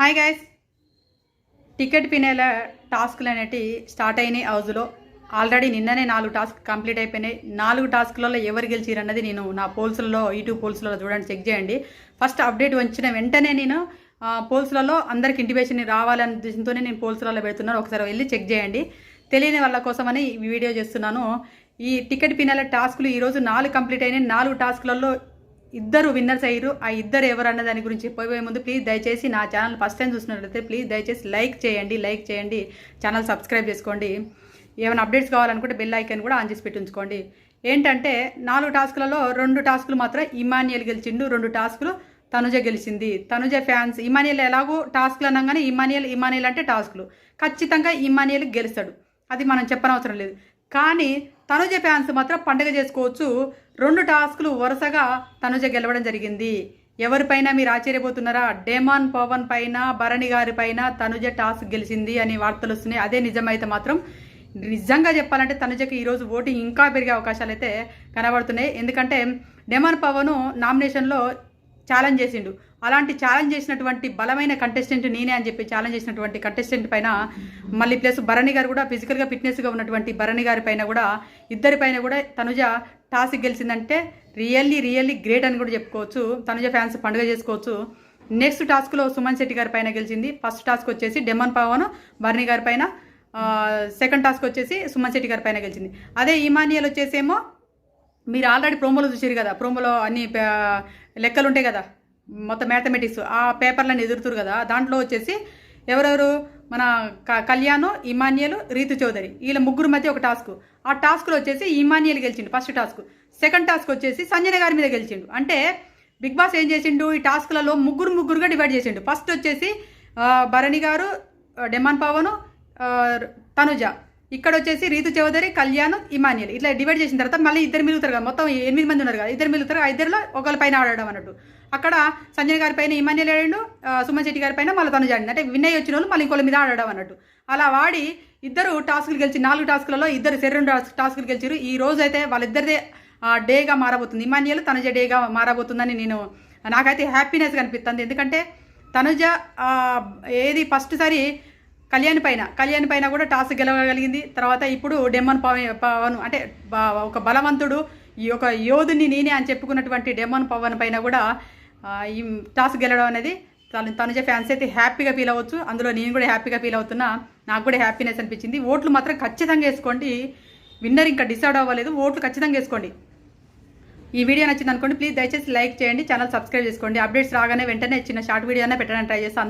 Hi guys ticket పినేల టాస్క్లు అనేటి start అయినాయి హౌజ్లో. ఆల్రెడీ నిన్ననే నాలుగు టాస్క్ కంప్లీట్ అయిపోయినాయి. నాలుగు టాస్క్లలో ఎవరు గెలిచిరన్నది నేను నా పోల్స్లలో యూట్యూబ్ పోల్స్లలో చూడండి చెక్ చేయండి. ఫస్ట్ అప్డేట్ వచ్చిన వెంటనే నేను పోల్స్లలో అందరికి ఇంటిమేషన్ రావాలనే ఉద్దేశంతోనే నేను పోల్స్లలో పెడుతున్నాను. ఒకసారి వెళ్ళి చెక్ చేయండి. తెలియని వాళ్ళ కోసమని ఈ వీడియో చేస్తున్నాను. ఈ టికెట్ పినేల టాస్క్లు ఈరోజు నాలుగు కంప్లీట్ అయినాయి. నాలుగు టాస్క్లలో ఇద్దరు విన్నర్స్ అయ్యారు. ఆ ఇద్దరు ఎవరు అన్న దాని గురించి పోయే ముందు ప్లీజ్ దయచేసి నా ఛానల్ ఫస్ట్ టైం చూసినట్లయితే ప్లీజ్ దయచేసి లైక్ చేయండి లైక్ చేయండి. ఛానల్ సబ్స్క్రైబ్ చేసుకోండి. ఏమైనా అప్డేట్స్ కావాలనుకుంటే బెల్ ఐకాన్ కూడా ఆన్ చేసి పెట్టించుకోండి. ఏంటంటే నాలుగు టాస్కులలో రెండు టాస్కులు మాత్రం ఇమాన్యుయల్ గెలిచిండు రెండు టాస్కులు తనుజ గెలిచింది. తనుజ ఫ్యాన్స్ ఇమానియల్ ఎలాగో టాస్క్లు అనగానే ఇమానియల్ ఇమానియల్ అంటే టాస్క్లు. ఖచ్చితంగా ఇమానియల్ గెలుస్తాడు. అది మనం చెప్పనవసరం లేదు. కానీ తనుజ ఫ్యాన్స్ మాత్రం పండుగ చేసుకోవచ్చు. రెండు టాస్కులు వరుసగా తనుజ గెలవడం జరిగింది. ఎవరిపైన మీరు ఆశ్చర్యపోతున్నారా? డేమాన్ పవన్ పైన భరణి గారి పైన తనుజ టాస్క్ గెలిచింది అని వార్తలు వస్తున్నాయి. అదే నిజమైతే మాత్రం నిజంగా చెప్పాలంటే తనుజకి ఈరోజు ఓటింగ్ ఇంకా పెరిగే అవకాశాలు అయితే కనబడుతున్నాయి. ఎందుకంటే డెమాన్ పవన్ నామినేషన్లో ఛాలెంజ్ చేసిండు. అలాంటి ఛాలెంజ్ చేసినటువంటి బలమైన కంటెస్టెంట్ నేనే అని చెప్పి ఛాలెంజ్ చేసినటువంటి కంటెస్టెంట్ పైన మళ్ళీ ప్లస్ భరణి గారు కూడా ఫిజికల్గా ఫిట్నెస్గా ఉన్నటువంటి భరణి గారి పైన కూడా ఇద్దరి పైన కూడా తనుజ టాస్క్ గెలిచిందంటే రియల్లీ రియల్లీ గ్రేట్ అని కూడా చెప్పుకోవచ్చు. తనుజ ఫ్యాన్స్ పండుగ చేసుకోవచ్చు. నెక్స్ట్ టాస్క్లో సుమన్ శెట్టి గారి పైన గెలిచింది. ఫస్ట్ టాస్క్ వచ్చేసి డెమన్ పవన్ భరణి గారి పైన సెకండ్ టాస్క్ వచ్చేసి సుమన్ శెట్టి గారి పైన గెలిచింది. అదే ఈమానియల్ వచ్చేసేమో మీరు ఆల్రెడీ ప్రోమోలో చూసారు కదా ప్రోమోలో అన్ని లెక్కలు ఉంటాయి కదా మొత్తం మ్యాథమెటిక్స్ ఆ పేపర్లను ఎదురుతురు కదా దాంట్లో వచ్చేసి ఎవరెవరు మన క- కళ్యాణ్ ఇమానియల్ రీతు చౌదరి వీళ్ళ ముగ్గురు మధ్య ఒక టాస్క్. ఆ టాస్క్లో వచ్చేసి ఇమానియల్ గెలిచిండు ఫస్ట్ టాస్క్. సెకండ్ టాస్క్ వచ్చేసి సంజన గారి మీద గెలిచిండు. అంటే బిగ్ బాస్ ఏం చేసిండు ఈ టాస్క్లలో ముగ్గురు ముగ్గురుగా డివైడ్ చేసిండు. ఫస్ట్ వచ్చేసి భరణి గారు డెమాన్ పవన్ తనుజ. ఇక్కడ వచ్చేసి రీతు చౌదరి కళ్యాణ్ ఇమానియల్ ఇట్లా డివైడ్ చేసిన తర్వాత మళ్ళీ ఇద్దరు మిగులుతారు కదా మొత్తం ఎనిమిది మంది ఉన్నారు కదా ఇద్దరు మిగులుతారు ఆ ఇద్దరిలో ఒకళ్ళ పైన ఆడడం అన్నట్టు. అక్కడ సంజయ్ గారి పైన ఇమానియల్ ఆడాడు సుమన్ శెట్టి గారి పైన మళ్ళీ తను జాడింది అంటే వినయ్ వచ్చిన వాళ్ళు మళ్ళీ ఇంకోళ్ళ మీద ఆడడం అన్నట్టు. అలా వాడి ఇద్దరు టాస్కులు గెలిచి నాలుగు టాస్కులలో ఇద్దరు సెర్ రెండు టాస్కులు గెలిచారు ఈ రోజు అయితే వాళ్ళిద్దరిదే డేగా మారబోతుంది. ఇమాన్యుల్ తనుజ డేగా మారబోతుందని నేను నాకైతే హ్యాపీనెస్ కనిపిస్తుంది. ఎందుకంటే తనుజ ఏది ఫస్ట్ సారి కళ్యాణ్ పైన కళ్యాణ్ పైన కూడా టాస్ గెలవగలిగింది. తర్వాత ఇప్పుడు డెమ్మన్ పవన్ పవన్ అంటే ఒక బలవంతుడు ఈ యొక్క యోధుని నేనే అని చెప్పుకున్నటువంటి డెమ్మన్ పవన్ పైన కూడా ఈ టాస్ గెలవడం అనేది తను తనుజ ఫ్యాన్స్ అయితే హ్యాపీగా ఫీల్ అవ్వచ్చు. అందులో నేను కూడా హ్యాపీగా ఫీల్ అవుతున్నా. నాకు కూడా హ్యాపీనెస్ అనిపించింది. ఓట్లు మాత్రం ఖచ్చితంగా వేసుకోండి. విన్నర్ ఇంకా డిసైడ్ అవ్వలేదు. ఓట్లు ఖచ్చితంగా వేసుకోండి. ఈ వీడియో నచ్చింది అనుకోండి ప్లీజ్ దయచేసి లైక్ చేయండి. ఛానల్ సబ్స్క్రైబ్ చేసుకోండి. అప్డేట్స్ రాగానే వెంటనే చిన్న షార్ట్ వీడియో అయినా పెట్టడానికి ట్రై చేస్తాను.